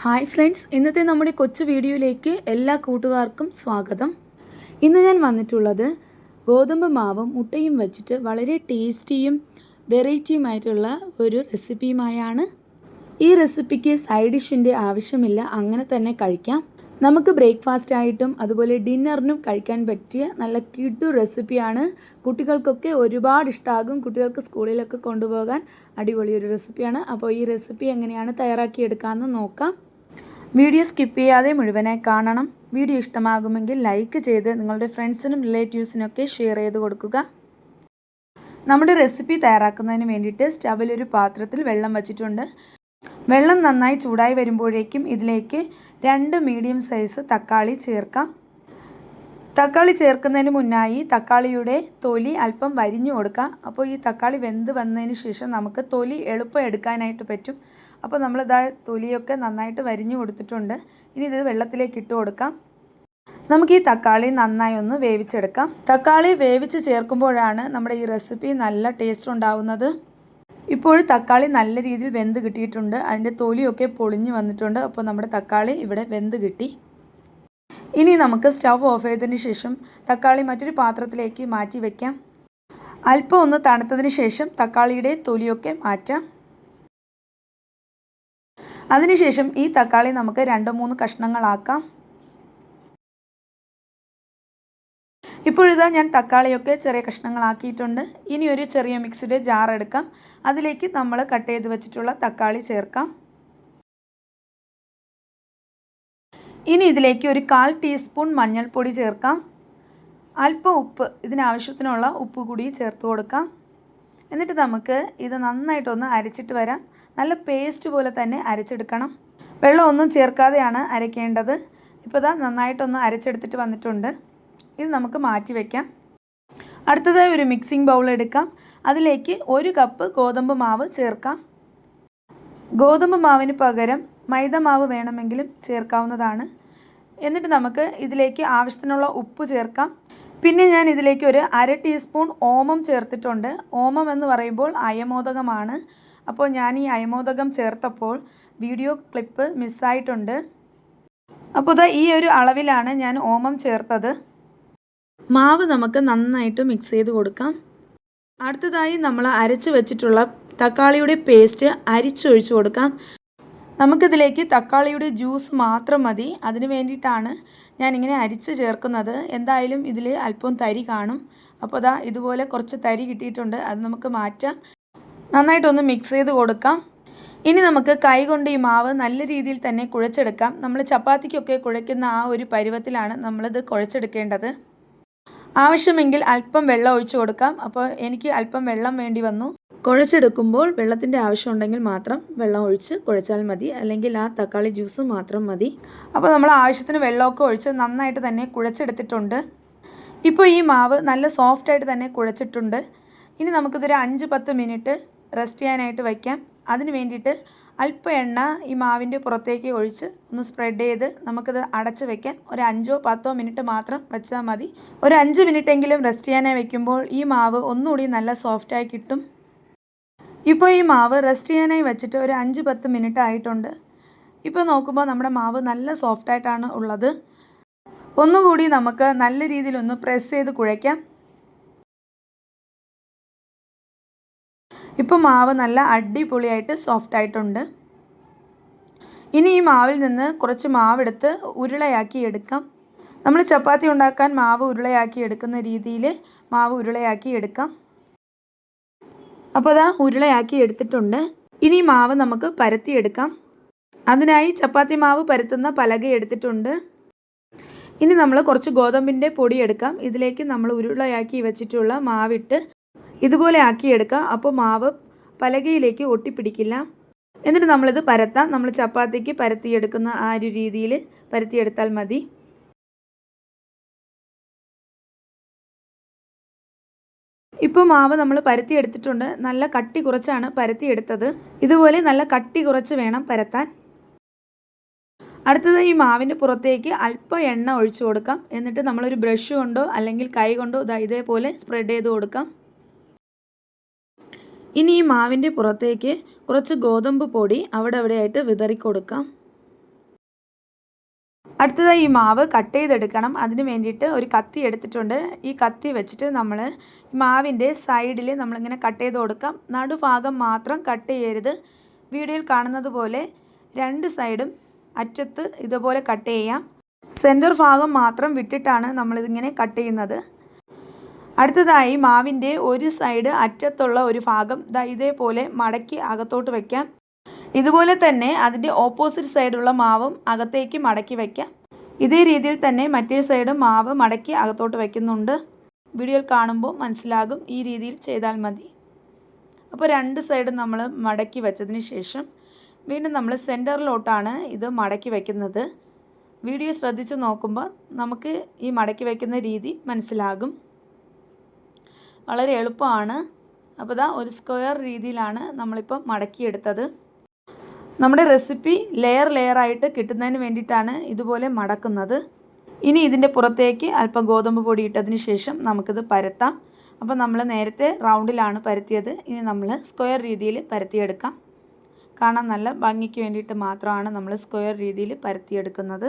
Hi friends ഇന്നത്തെ നമ്മുടെ കൊച്ചു വീഡിയോയിലേക്ക് എല്ലാ കൂട്ടുകാർക്കും സ്വാഗതം. ഇന്ന് ഞാൻ വന്നിട്ടുള്ളത് ഗോതമ്പ് മാവും മുട്ടയും വെച്ചിട്ട് വളരെ ടേസ്റ്റിയും വെറൈറ്റിയുമായിട്ടുള്ള ഒരു റെസിപ്പിയുമായാണ്. ഈ റെസിപ്പിക്ക് സൈഡ് ഡിഷിന്റെ ആവശ്യമില്ല അങ്ങനെ തന്നെ കഴിക്കാം. നമുക്ക് ബ്രേക്ക്ഫാസ്റ്റ് ആയിട്ടും അതുപോലെ ഡിന്നറിനും കഴിക്കാൻ പറ്റിയ നല്ല കിഡു റെസിപ്പിയാണ്. കുട്ടികൾക്കൊക്കെ ഒരുപാട് ഇഷ്ടമാകും കുട്ടികൾക്ക് സ്കൂളിലൊക്കെ കൊണ്ടുപോകാൻ അടിപൊളി ഒരു റെസിപ്പിയാണ്. അപ്പോൾ ഈ റെസിപ്പി എങ്ങനെയാണ് തയ്യാറാക്കിയെടുക്കാമെന്ന് നോക്കാം. വീഡിയോ സ്കിപ്പ് ചെയ്യാതെ മുഴുവനായി കാണണം. വീഡിയോ ഇഷ്ടമാകുമെങ്കിൽ ലൈക്ക് ചെയ്ത് നിങ്ങളുടെ ഫ്രണ്ട്സിനും റിലേറ്റീവ്സിനൊക്കെ ഷെയർ ചെയ്ത് കൊടുക്കുക. നമ്മുടെ റെസിപ്പി തയ്യാറാക്കുന്നതിന് വേണ്ടിയിട്ട് സ്റ്റവിലൊരു പാത്രത്തിൽ വെള്ളം വച്ചിട്ടുണ്ട്. വെള്ളം നന്നായി ചൂടായി വരുമ്പോഴേക്കും ഇതിലേക്ക് രണ്ട് മീഡിയം സൈസ് തക്കാളി ചേർക്കാം. തക്കാളി ചേർക്കുന്നതിന് മുന്നായി തക്കാളിയുടെ തൊലി അല്പം വരിഞ്ഞു കൊടുക്കാം. അപ്പോൾ ഈ തക്കാളി വെന്ത് വന്നതിന് ശേഷം നമുക്ക് തൊലി എളുപ്പം എടുക്കാനായിട്ട് പറ്റും. അപ്പോൾ നമ്മളിതാ തൊലിയൊക്കെ നന്നായിട്ട് വരിഞ്ഞു കൊടുത്തിട്ടുണ്ട്. ഇനി ഇത് വെള്ളത്തിലേക്ക് ഇട്ട് കൊടുക്കാം. നമുക്ക് ഈ തക്കാളി നന്നായി ഒന്ന് വേവിച്ചെടുക്കാം. തക്കാളി വേവിച്ച് ചേർക്കുമ്പോഴാണ് നമ്മുടെ ഈ റെസിപ്പി നല്ല ടേസ്റ്റ് ഉണ്ടാവുന്നത്. ഇപ്പോൾ തക്കാളി നല്ല രീതിയിൽ വെന്ത് കിട്ടിയിട്ടുണ്ട്. അതിന്റെ തൊലിയൊക്കെ പൊളിഞ്ഞ് വന്നിട്ടുണ്ട്. അപ്പോൾ നമ്മുടെ തക്കാളി ഇവിടെ വെന്ത് കിട്ടി. ഇനി നമുക്ക് സ്റ്റവ് ഓഫ് ചെയ്തതിന് ശേഷം തക്കാളി മറ്റൊരു പാത്രത്തിലേക്ക് മാറ്റി വയ്ക്കാം അല്പം ഒന്ന് തണുത്തതിന് ശേഷം തക്കാളിയുടെ തൊലിയൊക്കെ മാറ്റാം. അതിനുശേഷം ഈ തക്കാളി നമുക്ക് രണ്ടോ മൂന്ന് കഷ്ണങ്ങളാക്കാം. ഇപ്പോഴിതാ ഞാൻ തക്കാളിയൊക്കെ ചെറിയ കഷ്ണങ്ങളാക്കിയിട്ടുണ്ട്. ഇനി ഒരു ചെറിയ മിക്സിയുടെ ജാർ എടുക്കാം. അതിലേക്ക് നമ്മൾ കട്ട് ചെയ്ത് വെച്ചിട്ടുള്ള തക്കാളി ചേർക്കാം. ഇനി ഇതിലേക്ക് ഒരു കാൽ ടീസ്പൂൺ മഞ്ഞൾപ്പൊടി ചേർക്കാം. അല്പം ഉപ്പ് ഇതിനാവശ്യത്തിനുള്ള ഉപ്പ് കൂടി ചേർത്ത് കൊടുക്കാം. എന്നിട്ട് നമുക്ക് ഇത് നന്നായിട്ടൊന്ന് അരച്ചിട്ട് വരാം. നല്ല പേസ്റ്റ് പോലെ തന്നെ അരച്ചെടുക്കണം. വെള്ളമൊന്നും ചേർക്കാതെയാണ് അരയ്ക്കേണ്ടത് ഇപ്പോൾ ഇതാ നന്നായിട്ടൊന്ന് അരച്ചെടുത്തിട്ട് വന്നിട്ടുണ്ട്. ഇത് നമുക്ക് മാറ്റി വയ്ക്കാം അടുത്തതായി ഒരു മിക്സിംഗ് ബൗൾ എടുക്കാം. അതിലേക്ക് ഒരു കപ്പ് ഗോതമ്പ് മാവ് ചേർക്കാം. ഗോതമ്പ് മാവിന് പകരം മൈദ മാവ് വേണമെങ്കിലും ചേർക്കാവുന്നതാണ്. എന്നിട്ട് നമുക്ക് ഇതിലേക്ക് ആവശ്യത്തിനുള്ള ഉപ്പ് ചേർക്കാം. പിന്നെ ഞാൻ ഇതിലേക്ക് ഒരു അര ടീസ്പൂൺ ഓമം ചേർത്തിട്ടുണ്ട്. ഓമം എന്ന് പറയുമ്പോൾ അയമോദകമാണ്. അപ്പോൾ ഞാൻ ഈ അയമോദകം ചേർത്തപ്പോൾ വീഡിയോ ക്ലിപ്പ് മിസ്സായിട്ടുണ്ട് അപ്പോൾ ഈ ഒരു അളവിലാണ് ഞാൻ ഓമം ചേർത്തത്. മാവ് നമുക്ക് നന്നായിട്ട് മിക്സ് ചെയ്ത് കൊടുക്കാം. അടുത്തതായി നമ്മൾ അരച്ച് വെച്ചിട്ടുള്ള തക്കാളിയുടെ പേസ്റ്റ് അരിച്ചൊഴിച്ച് കൊടുക്കാം. നമുക്കിതിലേക്ക് തക്കാളിയുടെ ജ്യൂസ് മാത്രം മതി. അതിന് വേണ്ടിയിട്ടാണ് ഞാനിങ്ങനെ അരിച്ച് ചേർക്കുന്നത്. എന്തായാലും ഇതിൽ അല്പം തരി കാണും. അപ്പോൾ അതാ ഇതുപോലെ കുറച്ച് തരി കിട്ടിയിട്ടുണ്ട്. അത് നമുക്ക് മാറ്റാം. നന്നായിട്ടൊന്ന് മിക്സ് ചെയ്ത് കൊടുക്കാം. ഇനി നമുക്ക് കൈ കൊണ്ട് ഈ മാവ് നല്ല രീതിയിൽ തന്നെ കുഴച്ചെടുക്കാം. നമ്മൾ ചപ്പാത്തിക്കൊക്കെ കുഴയ്ക്കുന്ന ആ ഒരു പരുവത്തിലാണ് നമ്മളിത് കുഴച്ചെടുക്കേണ്ടത്. ആവശ്യമെങ്കിൽ അല്പം വെള്ളം ഒഴിച്ചു കൊടുക്കാം. അപ്പോൾ എനിക്ക് അല്പം വെള്ളം വേണ്ടി വന്നു. കുഴച്ചെടുക്കുമ്പോൾ വെള്ളത്തിന്റെ ആവശ്യമുണ്ടെങ്കിൽ മാത്രം വെള്ളം ഒഴിച്ച് കുഴച്ചാൽ മതി. അല്ലെങ്കിൽ ആ തക്കാളി ജ്യൂസ് മാത്രം മതി. അപ്പോൾ നമ്മൾ ആവശ്യത്തിന് വെള്ളമൊക്കെ ഒഴിച്ച് നന്നായിട്ട് തന്നെ കുഴച്ചെടുത്തിട്ടുണ്ട്. ഇപ്പോൾ ഈ മാവ് നല്ല സോഫ്റ്റായിട്ട് തന്നെ കുഴച്ചിട്ടുണ്ട്. ഇനി നമുക്കിതൊരു അഞ്ച് പത്ത് മിനിറ്റ് റെസ്റ്റ് ചെയ്യാനായിട്ട് വയ്ക്കാം. അതിന് വേണ്ടിയിട്ട് അല്പം എണ്ണ ഈ മാവിന്റെ പുറത്തേക്ക് ഒഴിച്ച് ഒന്ന് സ്പ്രെഡ് ചെയ്ത് നമുക്കിത് അടച്ച് വെക്കാൻ ഒരു അഞ്ചോ പത്തോ മിനിറ്റ് മാത്രം വെച്ചാൽ മതി. ഒരു അഞ്ച് മിനിറ്റ് എങ്കിലും റെസ്റ്റ് ചെയ്യാനായി വെക്കുമ്പോൾ ഈ മാവ് ഒന്നുകൂടി നല്ല സോഫ്റ്റായി കിട്ടും. ഇപ്പോൾ ഈ മാവ് റെസ്റ്റ് ചെയ്യാനായി വെച്ചിട്ട് ഒരു അഞ്ച് പത്ത് മിനിറ്റ് ആയിട്ടുണ്ട്. ഇപ്പോൾ നോക്കുമ്പോൾ നമ്മുടെ മാവ് നല്ല സോഫ്റ്റായിട്ടാണ് ഉള്ളത്. ഒന്നുകൂടി നമുക്ക് നല്ല രീതിയിലൊന്ന് പ്രസ് ചെയ്ത് കുഴയ്ക്കാം. ഇപ്പോൾ മാവ് നല്ല അടിപൊളിയായിട്ട് സോഫ്റ്റ് ആയിട്ടുണ്ട്. ഇനി ഈ മാവിൽ നിന്ന് കുറച്ച് മാവെടുത്ത് ഉരുളയാക്കി എടുക്കാം. നമ്മൾ ചപ്പാത്തി ഉണ്ടാക്കാൻ മാവ് ഉരുളയാക്കി എടുക്കുന്ന രീതിയിൽ മാവ് ഉരുളയാക്കി എടുക്കാം. അപ്പോൾ അതാ ഉരുളയാക്കി എടുത്തിട്ടുണ്ട്. ഇനി മാവ് നമുക്ക് പരത്തിയെടുക്കാം അതിനായി ചപ്പാത്തി മാവ് പരത്തുന്ന പലക എടുത്തിട്ടുണ്ട്. ഇനി നമ്മൾ കുറച്ച് ഗോതമ്പിന്റെ പൊടി എടുക്കാം. ഇതിലേക്ക് നമ്മൾ ഉരുളയാക്കി വെച്ചിട്ടുള്ള മാവിട്ട് ഇതുപോലെ ആക്കിയെടുക്കുക അപ്പോൾ മാവ് പലകയിലേക്ക് ഒട്ടിപ്പിടിക്കില്ല. എന്നിട്ട് നമ്മളിത് പരത്താം. നമ്മൾ ചപ്പാത്തിക്ക് പരത്തിയെടുക്കുന്ന ആ ഒരു രീതിയിൽ പരത്തിയെടുത്താൽ മതി. ഇപ്പോൾ മാവ് നമ്മൾ പരത്തി എടുത്തിട്ടുണ്ട് നല്ല കട്ടി കുറച്ചാണ് പരത്തി എടുത്തത് ഇതുപോലെ നല്ല കട്ടി കുറച്ച് വേണം പരത്താൻ. അടുത്തത് ഈ മാവിന്റെ പുറത്തേക്ക് അല്പം എണ്ണ ഒഴിച്ചു കൊടുക്കാം. എന്നിട്ട് നമ്മളൊരു ബ്രഷ് കൊണ്ടോ അല്ലെങ്കിൽ കൈ കൊണ്ടോ ഇതാ ഇതേപോലെ സ്പ്രെഡ് ചെയ്ത് കൊടുക്കാം. ഇനി ഈ മാവിന്റെ പുറത്തേക്ക് കുറച്ച് ഗോതമ്പ് പൊടി അവിടെ അവിടെയായിട്ട് വിതറി കൊടുക്കാം. അടുത്തതായി ഈ മാവ് കട്ട് ചെയ്തെടുക്കണം. അതിന് വേണ്ടിയിട്ട് ഒരു കത്തി എടുത്തിട്ടുണ്ട്. ഈ കത്തി വെച്ചിട്ട് നമ്മൾ മാവിന്റെ സൈഡിൽ നമ്മളിങ്ങനെ കട്ട് ചെയ്ത് കൊടുക്കാം. നടുഭാഗം മാത്രം കട്ട് ചെയ്യരുത്. വീഡിയോയിൽ കാണുന്നത് പോലെ രണ്ട് സൈഡും അറ്റത്ത് ഇതുപോലെ കട്ട് ചെയ്യാം. സെന്റർ ഭാഗം മാത്രം വിട്ടിട്ടാണ് നമ്മളിതിങ്ങനെ കട്ട് ചെയ്യുന്നത്. അടുത്തതായി മാവിന്റെ ഒരു സൈഡ് അറ്റത്തുള്ള ഒരു ഭാഗം ദാ ഇതേപോലെ മടക്കി അകത്തോട്ട് വയ്ക്കാം ഇതുപോലെ തന്നെ അതിന്റെ ഓപ്പോസിറ്റ് സൈഡുള്ള മാവും അകത്തേക്ക് മടക്കി വയ്ക്കാം ഇതേ രീതിയിൽ തന്നെ മറ്റേ സൈഡും മാവ് മടക്കി അകത്തോട്ട് വയ്ക്കുന്നുണ്ട് വീഡിയോയിൽ കാണുമ്പോൾ മനസ്സിലാകും ഈ രീതിയിൽ ചെയ്താൽ മതി. അപ്പോൾ രണ്ട് സൈഡും നമ്മൾ മടക്കി വെച്ചതിന് ശേഷം വീണ്ടും നമ്മൾ സെന്ററിലോട്ടാണ് ഇത് മടക്കി വയ്ക്കുന്നത് വീഡിയോ ശ്രദ്ധിച്ച് നോക്കുമ്പോൾ നമുക്ക് ഈ മടക്കി വയ്ക്കുന്ന രീതി മനസ്സിലാകും. വളരെ എളുപ്പമാണ്. അപ്പോൾ ഇതാ ഒരു സ്ക്വയർ രീതിയിലാണ് നമ്മളിപ്പോൾ മടക്കിയെടുത്തത്. നമ്മുടെ റെസിപ്പി ലെയർ ലെയറായിട്ട് കിട്ടുന്നതിന് വേണ്ടിയിട്ടാണ് ഇതുപോലെ മടക്കുന്നത്. ഇനി ഇതിന്റെ പുറത്തേക്ക് അല്പം ഗോതമ്പ് പൊടി ഇട്ടതിന് ശേഷം നമുക്കിത് പരത്താം. അപ്പോൾ നമ്മൾ നേരത്തെ റൗണ്ടിലാണ് പരത്തിയത്. ഇനി നമ്മൾ സ്ക്വയർ രീതിയിൽ പരത്തിയെടുക്കാം. കാണാൻ നല്ല ഭംഗിക്ക് വേണ്ടിയിട്ട് മാത്രമാണ് നമ്മൾ സ്ക്വയർ രീതിയിൽ പരത്തിയെടുക്കുന്നത്.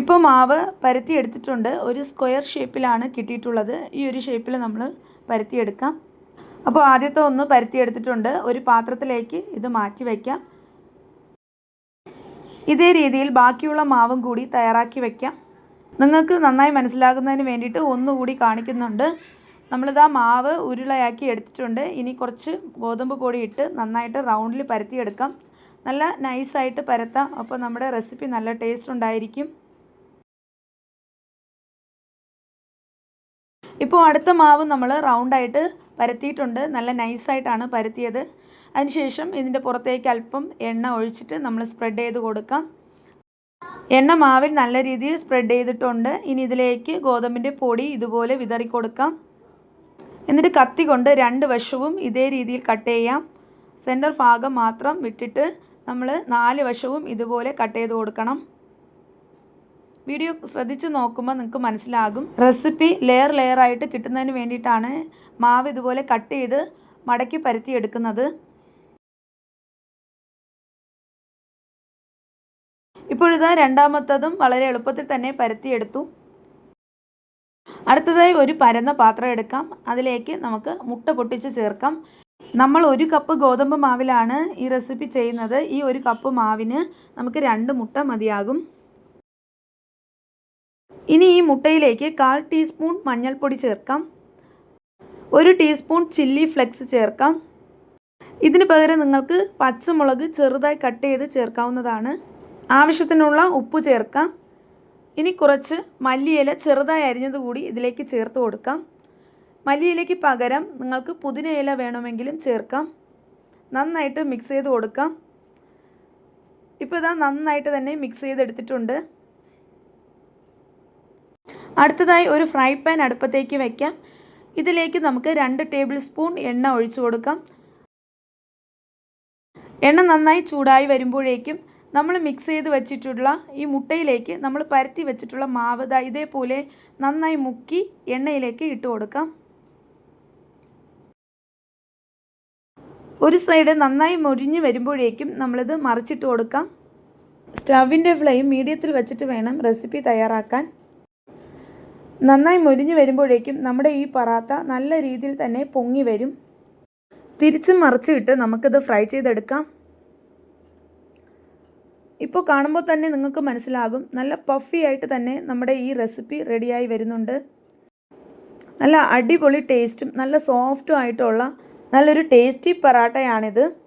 ഇപ്പോൾ മാവ് പരത്തി എടുത്തിട്ടുണ്ട്. ഒരു സ്ക്വയർ ഷേപ്പിലാണ് കിട്ടിയിട്ടുള്ളത്. ഈ ഒരു ഷേപ്പിൽ നമ്മൾ പരത്തിയെടുക്കാം അപ്പോൾ ആദ്യത്തെ ഒന്ന് പരത്തി എടുത്തിട്ടുണ്ട്. ഒരു പാത്രത്തിലേക്ക് ഇത് മാറ്റി വയ്ക്കാം ഇതേ രീതിയിൽ ബാക്കിയുള്ള മാവും കൂടി തയ്യാറാക്കി വയ്ക്കാം നിങ്ങൾക്ക് നന്നായി മനസ്സിലാകുന്നതിന് വേണ്ടിയിട്ട് ഒന്നുകൂടി കാണിക്കുന്നുണ്ട്. നമ്മളിതാ മാവ് ഉരുളയാക്കി എടുത്തിട്ടുണ്ട്. ഇനി കുറച്ച് ഗോതമ്പ് പൊടി ഇട്ട് നന്നായിട്ട് റൗണ്ടിൽ പരത്തിയെടുക്കാം നല്ല നൈസായിട്ട് പരത്താം. അപ്പോൾ നമ്മുടെ റെസിപ്പി നല്ല ടേസ്റ്റ് ഉണ്ടായിരിക്കും. ഇപ്പോൾ അടുത്ത മാവ് നമ്മൾ റൗണ്ടായിട്ട് പരത്തിയിട്ടുണ്ട്. നല്ല നൈസായിട്ടാണ് പരത്തിയത്. അതിനുശേഷം ഇതിന്റെ പുറത്തേക്ക് അല്പം എണ്ണ ഒഴിച്ചിട്ട് നമ്മൾ സ്പ്രെഡ് ചെയ്ത് കൊടുക്കാം. എണ്ണ മാവിൽ നല്ല രീതിയിൽ സ്പ്രെഡ് ചെയ്തിട്ടുണ്ട്. ഇനി ഇതിലേക്ക് ഗോതമ്പിന്റെ പൊടി ഇതുപോലെ വിതറി കൊടുക്കാം. എന്നിട്ട് കത്തി കൊണ്ട് രണ്ട് വശവും ഇതേ രീതിയിൽ കട്ട് ചെയ്യാം. സെന്റർ ഭാഗം മാത്രം വിട്ടിട്ട് നമ്മൾ നാല് വശവും ഇതുപോലെ കട്ട് ചെയ്ത് കൊടുക്കണം. വീഡിയോ ശ്രദ്ധിച്ച് നോക്കുമ്പോൾ നിങ്ങൾക്ക് മനസ്സിലാകും. റെസിപ്പി ലെയർ ലെയർ ആയിട്ട് കിട്ടുന്നതിന് വേണ്ടിയിട്ടാണ് മാവ് ഇതുപോലെ കട്ട് ചെയ്ത് മടക്കി പരത്തി എടുക്കുന്നത്. ഇപ്പോഴിത് രണ്ടാമത്തതും വളരെ എളുപ്പത്തിൽ തന്നെ പരത്തിയെടുത്തു അടുത്തതായി ഒരു പരന്ന പാത്രം എടുക്കാം. അതിലേക്ക് നമുക്ക് മുട്ട പൊട്ടിച്ച് ചേർക്കാം. നമ്മൾ ഒരു കപ്പ് ഗോതമ്പ് മാവിലാണ് ഈ റെസിപ്പി ചെയ്യുന്നത്. ഈ ഒരു കപ്പ് മാവിന് നമുക്ക് രണ്ട് മുട്ട മതിയാകും. ഇനി ഈ മുട്ടയിലേക്ക് കാൽ ടീസ്പൂൺ മഞ്ഞൾപ്പൊടി ചേർക്കാം. ഒരു ടീസ്പൂൺ ചില്ലി ഫ്ലെക്സ് ചേർക്കാം. ഇതിന് പകരം നിങ്ങൾക്ക് പച്ചമുളക് ചെറുതായി കട്ട് ചെയ്ത് ചേർക്കാവുന്നതാണ്. ആവശ്യത്തിനുള്ള ഉപ്പ് ചേർക്കാം. ഇനി കുറച്ച് മല്ലിയില ചെറുതായി അരിഞ്ഞത് കൂടി ഇതിലേക്ക് ചേർത്ത് കൊടുക്കാം. മല്ലിയിലയ്ക്ക് പകരം നിങ്ങൾക്ക് പുതിന ഇല വേണമെങ്കിലും ചേർക്കാം. നന്നായിട്ട് മിക്സ് ചെയ്ത് കൊടുക്കാം. ഇപ്പോൾ ഇതാ നന്നായിട്ട് തന്നെ മിക്സ് ചെയ്തെടുത്തിട്ടുണ്ട്. അടുത്തതായി ഒരു ഫ്രൈ പാൻ അടുപ്പത്തേക്ക് വയ്ക്കാം ഇതിലേക്ക് നമുക്ക് രണ്ട് ടേബിൾ സ്പൂൺ എണ്ണ ഒഴിച്ചു കൊടുക്കാം. എണ്ണ നന്നായി ചൂടായി വരുമ്പോഴേക്കും നമ്മൾ മിക്സ് ചെയ്ത് വെച്ചിട്ടുള്ള ഈ മുട്ടയിലേക്ക് നമ്മൾ പരത്തി വെച്ചിട്ടുള്ള മാവ് ഇതേപോലെ നന്നായി മുക്കി എണ്ണയിലേക്ക് ഇട്ട് കൊടുക്കാം. ഒരു സൈഡ് നന്നായി മൊരിഞ്ഞ് വരുമ്പോഴേക്കും നമ്മളിത് മറിച്ചിട്ട് കൊടുക്കാം. സ്റ്റവിന്റെ ഫ്ലെയിം മീഡിയത്തിൽ വെച്ചിട്ട് വേണം റെസിപ്പി തയ്യാറാക്കാൻ. നന്നായി മൊരിഞ്ഞു വരുമ്പോഴേക്കും നമ്മുടെ ഈ പറാത്ത നല്ല രീതിയിൽ തന്നെ പൊങ്ങി വരും. തിരിച്ചും മറിച്ചിട്ട് നമുക്കിത് ഫ്രൈ ചെയ്തെടുക്കാം. ഇപ്പോൾ കാണുമ്പോൾ തന്നെ നിങ്ങൾക്ക് മനസ്സിലാകും. നല്ല പഫി ആയിട്ട് തന്നെ നമ്മുടെ ഈ റെസിപ്പി റെഡിയായി വരുന്നുണ്ട്. നല്ല അടിപൊളി ടേസ്റ്റും നല്ല സോഫ്റ്റും ആയിട്ടുള്ള നല്ലൊരു ടേസ്റ്റി പറാട്ടയാണിത്.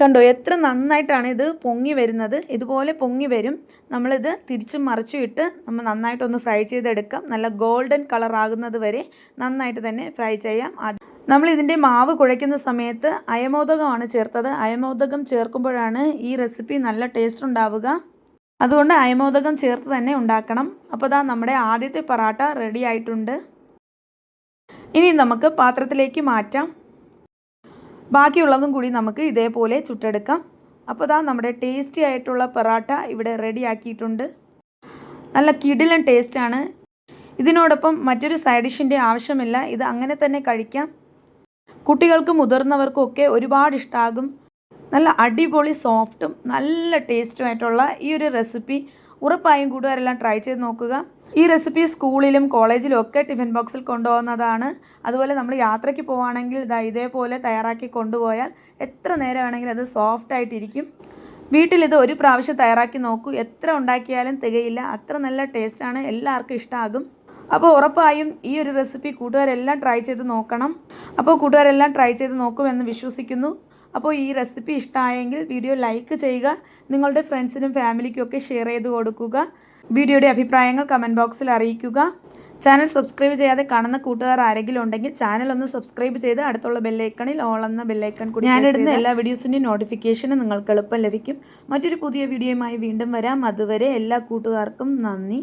കണ്ടോ എത്ര നന്നായിട്ടാണ് ഇത് പൊങ്ങി വരുന്നത്. ഇതുപോലെ പൊങ്ങി വരും. നമ്മളിത് തിരിച്ചും മറിച്ചും ഇട്ട് നമ്മൾ നന്നായിട്ടൊന്ന് ഫ്രൈ ചെയ്തെടുക്കാം. നല്ല ഗോൾഡൻ കളർ ആകുന്നത് വരെ നന്നായിട്ട് തന്നെ ഫ്രൈ ചെയ്യാം. നമ്മൾ ഇതിന്റെ മാവ് കുഴയ്ക്കുന്ന സമയത്ത് അയമോദകമാണ് ചേർത്തത്. അയമോദകം ചേർക്കുമ്പോഴാണ് ഈ റെസിപ്പി നല്ല ടേസ്റ്റ് ഉണ്ടാവുക. അതുകൊണ്ട് അയമോദകം ചേർത്ത് തന്നെ ഉണ്ടാക്കണം. അപ്പോൾ ഇതാ നമ്മുടെ ആദ്യത്തെ പൊറാട്ട റെഡി ആയിട്ടുണ്ട്. ഇനി നമുക്ക് പാത്രത്തിലേക്ക് മാറ്റാം. ബാക്കിയുള്ളതും കൂടി നമുക്ക് ഇതേപോലെ ചുട്ടെടുക്കാം. അപ്പോൾ ഇതാ നമ്മുടെ ടേസ്റ്റി ആയിട്ടുള്ള പൊറാട്ട ഇവിടെ റെഡി ആക്കിയിട്ടുണ്ട്. നല്ല കിടിലൻ ടേസ്റ്റാണ് ഇതിനോടൊപ്പം മറ്റൊരു സൈഡ് ഡിഷിന്റെ ആവശ്യമില്ല. ഇത് അങ്ങനെ തന്നെ കഴിക്കാം. കുട്ടികൾക്കും മുതിർന്നവർക്കും ഒക്കെ ഒരുപാട് ഇഷ്ടമാകും നല്ല അടിപൊളി സോഫ്റ്റും നല്ല ടേസ്റ്റുമായിട്ടുള്ള ഈ ഒരു റെസിപ്പി ഉറപ്പായും കൂട്ടുകാരെല്ലാം ട്രൈ ചെയ്ത് നോക്കുക. ഈ റെസിപ്പി സ്കൂളിലും കോളേജിലും ഒക്കെ ടിഫിൻ ബോക്സിൽ കൊണ്ടുപോകുന്നതാണ്. അതുപോലെ നമ്മൾ യാത്രയ്ക്ക് പോവുകയാണെങ്കിൽ ഇതാ ഇതേപോലെ തയ്യാറാക്കി കൊണ്ടുപോയാൽ എത്ര നേരം വേണമെങ്കിലും അത് സോഫ്റ്റ് ആയിട്ടിരിക്കും. വീട്ടിലിത് ഒരു പ്രാവശ്യം തയ്യാറാക്കി നോക്കൂ. എത്ര ഉണ്ടാക്കിയാലും തികയില്ല. അത്ര നല്ല ടേസ്റ്റാണ് എല്ലാവർക്കും ഇഷ്ടമാകും അപ്പോൾ ഉറപ്പായും ഈ ഒരു റെസിപ്പി കൂട്ടുകാരെല്ലാം ട്രൈ ചെയ്ത് നോക്കണം. അപ്പോൾ കൂട്ടുകാരെല്ലാം ട്രൈ ചെയ്ത് നോക്കുമെന്ന് വിശ്വസിക്കുന്നു. അപ്പോൾ ഈ റെസിപ്പി ഇഷ്ടമായെങ്കിൽ വീഡിയോ ലൈക്ക് ചെയ്യുക നിങ്ങളുടെ ഫ്രണ്ട്സിനും ഫാമിലിക്കും ഒക്കെ ഷെയർ ചെയ്ത് കൊടുക്കുക വീഡിയോയുടെ അഭിപ്രായങ്ങൾ കമന്റ് ബോക്സിൽ അറിയിക്കുക. ചാനൽ സബ്സ്ക്രൈബ് ചെയ്യാതെ കാണുന്ന കൂട്ടുകാർ ആരെങ്കിലും ഉണ്ടെങ്കിൽ ചാനൽ ഒന്ന് സബ്സ്ക്രൈബ് ചെയ്ത് അടുത്തുള്ള ബെല്ലൈക്കണിൽ ഓൾ എന്ന ബെല്ലൈക്കൺ കൂടി ഞാനിടുന്ന എല്ലാ വീഡിയോസിന്റെയും നോട്ടിഫിക്കേഷനും നിങ്ങൾക്ക് എളുപ്പം ലഭിക്കും. മറ്റൊരു പുതിയ വീഡിയോയുമായി വീണ്ടും വരാം. അതുവരെ എല്ലാ കൂട്ടുകാർക്കും നന്ദി.